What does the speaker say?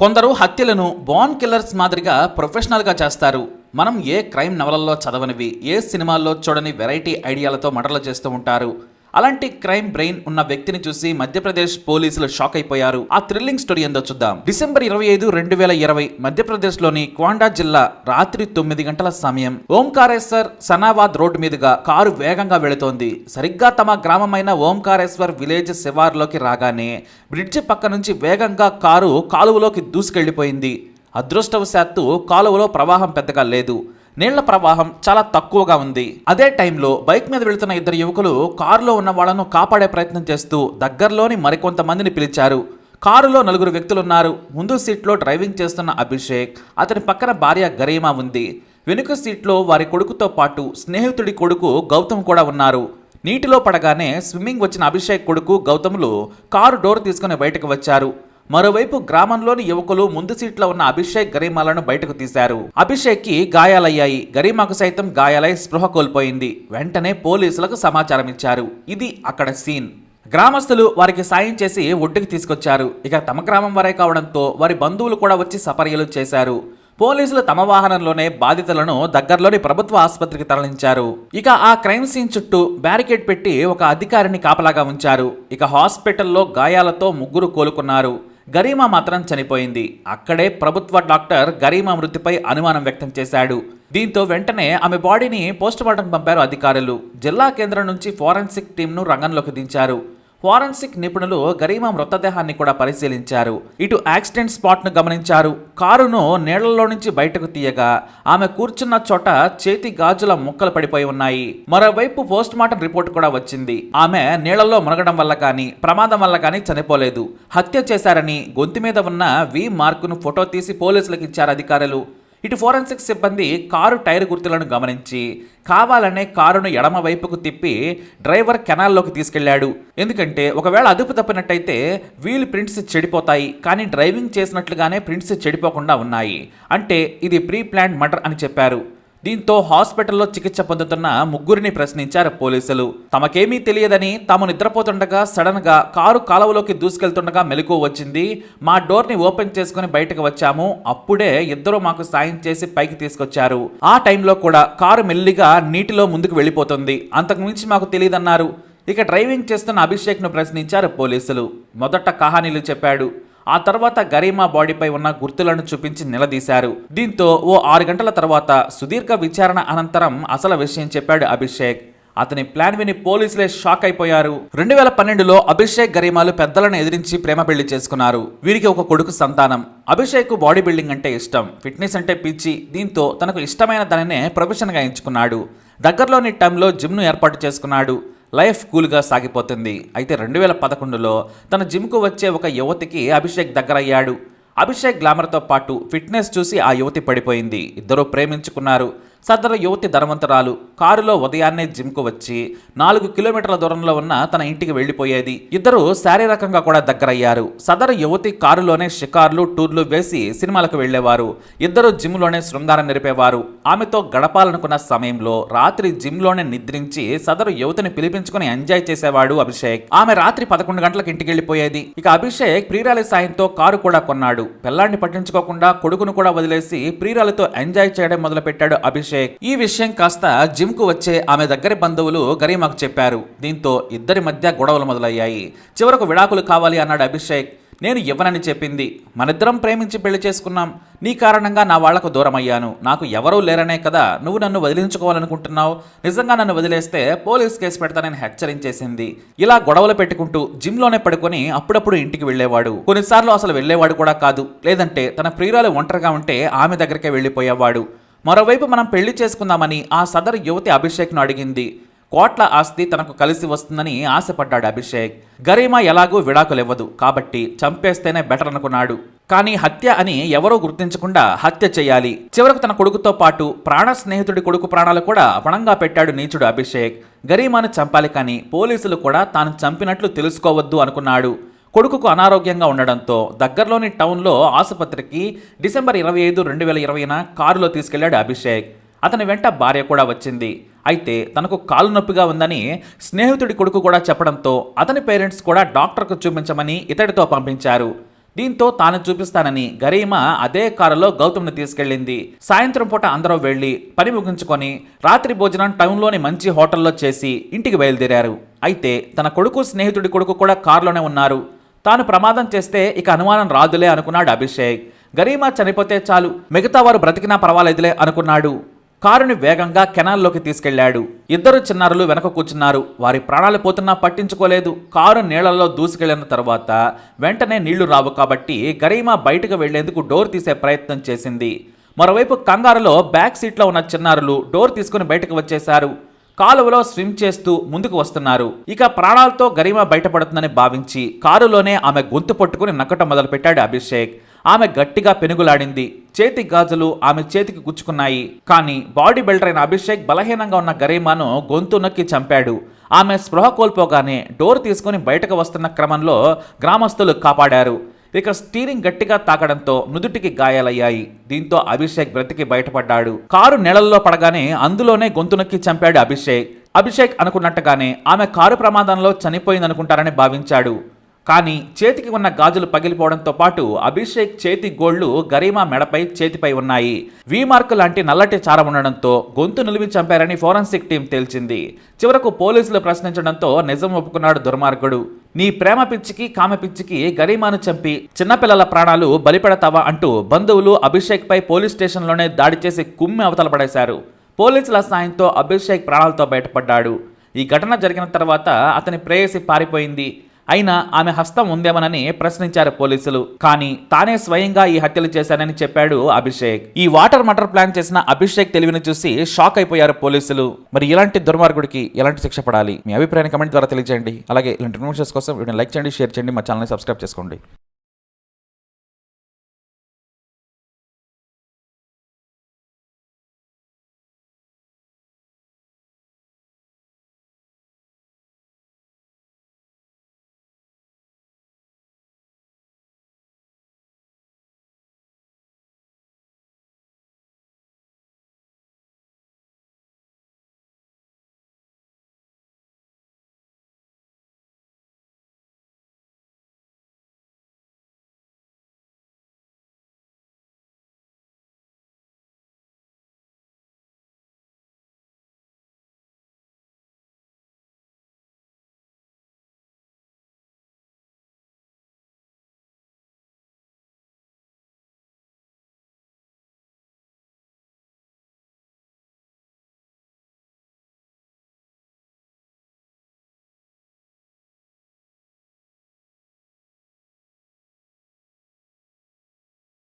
కొందరు హత్యలను బాన్ కిల్లర్స్ మాదిరిగా ప్రొఫెషనల్గా చేస్తారు. మనం ఏ క్రైమ్ నవలల్లో చదవనివి ఏ సినిమాల్లో చూడని వెరైటీ ఐడియాలతో మర్డర్లు చేస్తూ ఉంటారు. అలాంటి క్రైమ్ బ్రెయిన్ ఉన్న వ్యక్తిని చూసి మధ్యప్రదేశ్ పోలీసులు షాక్ అయిపోయారు. ఆ థ్రిల్లింగ్ స్టోరీ ఏందో చూద్దాం. డిసెంబర్ ఇరవై ఐదు రెండు వేల ఇరవై మధ్యప్రదేశ్లోని క్వాండా జిల్లా రాత్రి తొమ్మిది గంటల సమయం ఓంకారేశ్వర్ సనావాద్ రోడ్డు మీదుగా కారు వేగంగా వెళుతోంది. సరిగ్గా తమ గ్రామమైన ఓంకారేశ్వర్ విలేజ్ శివార్లోకి రాగానే బ్రిడ్జి పక్క నుంచి వేగంగా కారు కాలువలోకి దూసుకెళ్ళిపోయింది అదృష్టవశాత్తు కాలువలో ప్రవాహం పెద్దగా లేదు. నీళ్ళ ప్రవాహం చాలా తక్కువగా ఉంది. అదే టైంలో బైక్ మీద వెళుతున్న ఇద్దరు యువకులు కారులో ఉన్న వాళ్ళను కాపాడే ప్రయత్నం చేస్తూ దగ్గరలోని మరికొంతమందిని పిలిచారు. కారులో నలుగురు వ్యక్తులున్నారు. ముందు సీట్లో డ్రైవింగ్ చేస్తున్న అభిషేక్ అతని పక్కన భార్య గరీమా ఉంది. వెనుక సీట్లో వారి కొడుకుతో పాటు స్నేహితుడి కొడుకు గౌతమ్ కూడా ఉన్నారు. నీటిలో పడగానే స్విమ్మింగ్ వచ్చిన అభిషేక్ కొడుకు గౌతములు కారు డోర్ తీసుకుని బయటకు వచ్చారు. మరోవైపు గ్రామంలోని యువకులు ముందు సీట్లో ఉన్న అభిషేక్ గరీమాలను బయటకు తీశారు. అభిషేక్కి గాయాలయ్యాయి. గరీమాకు సైతం గాయాలై స్పృహ కోల్పోయింది. వెంటనే పోలీసులకు సమాచారం ఇచ్చారు. ఇది అక్కడ సీన్. గ్రామస్తులు వారికి సాయం చేసి ఒడ్డుకి తీసుకొచ్చారు. ఇక తమ గ్రామం వరే కావడంతో వారి బంధువులు కూడా వచ్చి సపర్యలు చేశారు. పోలీసులు తమ వాహనంలోనే బాధితులను దగ్గరలోని ప్రభుత్వ ఆసుపత్రికి తరలించారు. ఇక ఆ క్రైమ్ సీన్ చుట్టూ బ్యారికేడ్ పెట్టి ఒక అధికారిని కాపలాగా ఉంచారు. ఇక హాస్పిటల్లో గాయాలతో ముగ్గురు కోలుకున్నారు. గరీమా మాత్రం చనిపోయింది. అక్కడే ప్రభుత్వ డాక్టర్ గరీమా మృతిపై అనుమానం వ్యక్తం చేశాడు. దీంతో వెంటనే ఆమె బాడీని పోస్టుమార్టం పంపారు అధికారులు. జిల్లా కేంద్రం నుంచి ఫోరెన్సిక్ టీంను రంగంలోకి దించారు. ఫారెన్సిక్ నిపుణులు గరీమా మృతదేహాన్ని కూడా పరిశీలించారు. ఇటు యాక్సిడెంట్ స్పాట్ను గమనించారు. కారును నీళ్ళలో నుంచి బయటకు తీయగా ఆమె కూర్చున్న చోట చేతి గాజుల ముక్కలు పడిపోయి ఉన్నాయి. మరోవైపు పోస్ట్ మార్టం రిపోర్ట్ కూడా వచ్చింది. ఆమె నీళ్ళలో మునగడం వల్ల కానీ ప్రమాదం వల్ల కానీ చనిపోలేదు. హత్య చేశారని గొంతు మీద ఉన్న వి మార్కును ఫోటో తీసి పోలీసులకు ఇచ్చారు అధికారులు. ఇటు ఫోరెన్సిక్ సిబ్బంది కారు టైర్ గుర్తులను గమనించి కావాలనే కారును ఎడమ వైపుకు తిప్పి డ్రైవర్ కెనాల్లోకి తీసుకెళ్ళాడు. ఎందుకంటే ఒకవేళ అదుపు తప్పినట్టయితే వీల్ ప్రింట్స్ చెడిపోతాయి కానీ డ్రైవింగ్ చేసినట్లుగానే ప్రింట్స్ చెడిపోకుండా ఉన్నాయి. అంటే ఇది ప్రీ ప్లాన్ మర్డర్ అని చెప్పారు. దీంతో హాస్పిటల్లో చికిత్స పొందుతున్న ముగ్గురిని ప్రశ్నించారు పోలీసులు. తమకేమీ తెలియదని తాము నిద్రపోతుండగా సడన్గా కారు కాలువలోకి దూసుకెళ్తుండగా మెలకు వచ్చింది. మా డోర్ని ఓపెన్ చేసుకుని బయటకు వచ్చాము. అప్పుడే ఇద్దరు మాకు సాయం చేసి పైకి తీసుకొచ్చారు. ఆ టైంలో కూడా కారు మెల్లిగా నీటిలో ముందుకు వెళ్ళిపోతుంది. అంతకుమించి మాకు తెలియదన్నారు. ఇక డ్రైవింగ్ చేస్తున్న అభిషేక్ను ప్రశ్నించారు పోలీసులు. మొదట కహానీలు చెప్పాడు. ఆ తర్వాత గరీమా బాడీపై ఉన్న గుర్తులను చూపించి నిలదీశారు. దీంతో ఓ ఆరు గంటల తర్వాత సుదీర్ఘ విచారణ అనంతరం అసలు విషయం చెప్పాడు అభిషేక్. అతని ప్లాన్ విని పోలీసులే షాక్ అయిపోయారు. రెండు వేల పన్నెండులో అభిషేక్ గరీమాలు పెద్దలను ఎదిరించి ప్రేమ పెళ్ళి చేసుకున్నారు. వీరికి ఒక కొడుకు సంతానం. అభిషేక్ బాడీ బిల్డింగ్ అంటే ఇష్టం. ఫిట్నెస్ అంటే పిచ్చి. దీంతో తనకు ఇష్టమైన దానినే ప్రొఫెషన్గా ఎంచుకున్నాడు. దగ్గరలోని టైంలో జిమ్ను ఏర్పాటు చేసుకున్నాడు. లైఫ్ కూల్గా సాగిపోతుంది. అయితే రెండు వేల పదకొండులో తన జిమ్కు వచ్చే ఒక యువతికి అభిషేక్ దగ్గరయ్యాడు. అభిషేక్ గ్లామర్తో పాటు ఫిట్నెస్ చూసి ఆ యువతి పడిపోయింది. ఇద్దరూ ప్రేమించుకున్నారు. సదరు యువతి ధనవంతరాలు. కారులో ఉదయాన్నే జిమ్కు వచ్చి నాలుగు కిలోమీటర్ల దూరంలో ఉన్న తన ఇంటికి వెళ్ళిపోయేది ఇద్దరు శారీరకంగా కూడా దగ్గరయ్యారు. సదరు యువతి కారులోనే షికార్లు టూర్లు వేసి సినిమాలకు వెళ్ళేవారు ఇద్దరు జిమ్లోనే శృంగారం నిరిపేవారు ఆమెతో గడపాలనుకున్న సమయంలో రాత్రి జిమ్లోనే నిద్రించి సదరు యువతిని పిలిపించుకుని ఎంజాయ్ చేసేవాడు అభిషేక్. ఆమె రాత్రి పదకొండు గంటలకు ఇంటికి వెళ్ళిపోయేది ఇక అభిషేక్ ప్రియురాలి సాయంతో కారు కూడా కొన్నాడు. పిల్లాన్ని పట్టించుకోకుండా కొడుకును కూడా వదిలేసి ప్రియురాలతో ఎంజాయ్ చేయడం మొదలుపెట్టాడు అభిషేక్. ఈ విషయం కాస్త జిమ్ జిమ్కు వచ్చే ఆమె దగ్గరి బంధువులు గరీమాకు చెప్పారు దీంతో ఇద్దరి మధ్య గొడవలు మొదలయ్యాయి. చివరకు విడాకులు కావాలి అన్నాడు అభిషేక్. నేను ఇవ్వనని చెప్పింది. మనిద్దరం ప్రేమించి పెళ్ళి చేసుకున్నాం. నీ కారణంగా నా వాళ్ళకు దూరం అయ్యాను నాకు ఎవరూ లేరనే కదా నువ్వు నన్ను వదిలించుకోవాలనుకుంటున్నావు? నిజంగా నన్ను వదిలేస్తే పోలీస్ కేసు పెడతానని హెచ్చరించేసింది. ఇలా గొడవలు పెట్టుకుంటూ జిమ్లోనే పడుకొని అప్పుడప్పుడు ఇంటికి వెళ్ళేవాడు. కొన్నిసార్లు అసలు వెళ్ళేవాడు కూడా కాదు. లేదంటే తన ప్రియురాలు ఒంటరిగా ఉంటే ఆమె దగ్గరికే వెళ్ళిపోయేవాడు. మరోవైపు మనం పెళ్ళి చేసుకుందామని ఆ సదరు యువతి అభిషేక్ను అడిగింది. కోట్ల ఆస్తి తనకు కలిసి వస్తుందని ఆశపడ్డాడు అభిషేక్. గరీమా ఎలాగూ విడాకులివ్వదు. కాబట్టి చంపేస్తేనే బెటర్ అనుకున్నాడు. కానీ హత్య అని ఎవరో గుర్తించకుండా హత్య చేయాలి. చివరకు తన కొడుకుతో పాటు ప్రాణ స్నేహితుడి కొడుకు ప్రాణాలు కూడా పణంగా పెట్టాడు నీచుడు అభిషేక్. గరీమాను చంపాలి కానీ పోలీసులు కూడా తాను చంపినట్లు తెలుసుకోవద్దు అనుకున్నాడు. కొడుకుకు అనారోగ్యంగా ఉండడంతో దగ్గరలోని టౌన్లో ఆసుపత్రికి డిసెంబర్ ఇరవై ఐదు రెండు వేల ఇరవైన కారులో తీసుకెళ్ళాడు అభిషేక్. అతని వెంట భార్య కూడా వచ్చింది. అయితే తనకు కాలు నొప్పిగా ఉందని స్నేహితుడి కొడుకు కూడా చెప్పడంతో అతని పేరెంట్స్ కూడా డాక్టర్కు చూపించమని ఇతడితో పంపించారు. దీంతో తాను చూపిస్తానని గరీమా అదే కారులో గౌతమ్ని తీసుకెళ్ళింది. సాయంత్రం పూట అందరూ వెళ్ళి పని ముగించుకొని రాత్రి భోజనం టౌన్లోని మంచి హోటల్లో చేసి ఇంటికి బయలుదేరారు. అయితే తన కొడుకు స్నేహితుడి కొడుకు కూడా కారులోనే ఉన్నారు. తాను ప్రమాదం చేస్తే ఇక అనుమానం రాదులే అనుకున్నాడు అభిషేక్. గరీమా చనిపోతే చాలు మిగతా వారు బ్రతికినా పర్వాలేదులే అనుకున్నాడు. కారుని వేగంగా కెనాల్లోకి తీసుకెళ్ళాడు ఇద్దరు చిన్నారులు వెనక కూర్చున్నారు. వారి ప్రాణాలు పోతున్నా పట్టించుకోలేదు. కారు నీళ్ళలో దూసుకెళ్ళిన తర్వాత వెంటనే నీళ్ళు రావు కాబట్టి గరీమా బయటకు వెళ్ళేందుకు డోర్ తీసే ప్రయత్నం చేసింది. మరోవైపు కంగారులో బ్యాక్ సీట్లో ఉన్న చిన్నారులు డోర్ తీసుకుని బయటకు వచ్చేశారు. కాలువలో స్విమ్ చేస్తూ ముందుకు వస్తున్నారు. ఇక ప్రాణాలతో గరిమ బయటపడుతుందని భావించి కారులోనే ఆమె గొంతు పట్టుకుని నక్కటం మొదలుపెట్టాడు అభిషేక్. ఆమె గట్టిగా పెనుగులాడింది. చేతి గాజులు ఆమె చేతికి గుచ్చుకున్నాయి. కానీ బాడీ బిల్డర్ అయిన అభిషేక్ బలహీనంగా ఉన్న గరీమాను గొంతు నొక్కి చంపాడు. ఆమె స్పృహ కోల్పోగానే డోర్ తీసుకుని బయటకు వస్తున్న క్రమంలో గ్రామస్తులు కాపాడారు. ఇక స్టీరింగ్ గట్టిగా తాకడంతో నుదుటికి గాయాలయ్యాయి. దీంతో అభిషేక్ బ్రతికి బయటపడ్డాడు. కారు నెలల్లో పడగానే అందులోనే గొంతునొక్కి చంపాడు అభిషేక్. అభిషేక్ అనుకున్నట్టుగానే ఆమె కారు ప్రమాదంలో చనిపోయిందనుకుంటారని భావించాడు. కానీ చేతికి ఉన్న గాజులు పగిలిపోవడంతో పాటు అభిషేక్ చేతి గోళ్ళు గరీమా మెడపై చేతిపై ఉన్నాయి. వి మార్క్ లాంటి నల్లటి చారం ఉండడంతో గొంతు నిలివి చంపారని ఫోరెన్సిక్ టీం తేల్చింది. చివరకు పోలీసులు ప్రశ్నించడంతో నిజం ఒప్పుకున్నాడు దుర్మార్గుడు. నీ ప్రేమ పిచ్చికి కామ పిచ్చికి గరీమాను చంపి చిన్నపిల్లల ప్రాణాలు బలిపెడతావా అంటూ బంధువులు అభిషేక్పై పోలీస్ స్టేషన్లోనే దాడి చేసి కుమ్మి అవతల పడేశారు. పోలీసుల సాయంతో అభిషేక్ ప్రాణాలతో బయటపడ్డాడు. ఈ ఘటన జరిగిన తర్వాత అతని ప్రేయసి పారిపోయింది. అయినా ఆమె హస్తం ఉందేమనని ప్రశ్నించారు పోలీసులు. కానీ తానే స్వయంగా ఈ హత్యలు చేశానని చెప్పాడు అభిషేక్. ఈ వాటర్ మటర్ ప్లాన్ చేసిన అభిషేక్ తెలివిని చూసి షాక్ అయిపోయారు పోలీసులు. మరి ఇలాంటి దుర్మార్గుడికి ఎలాంటి శిక్ష పడాలి? మీ అభిప్రాయాన్ని కమెంట్ ద్వారా తెలియజేయండి. అలాగే ఇలాంటి ఇన్ఫర్మేషన్స్ కోసం వీడియో లైక్ చేయండి షేర్ చేయండి మా ఛానల్ని సబ్స్క్రైబ్ చేసుకోండి.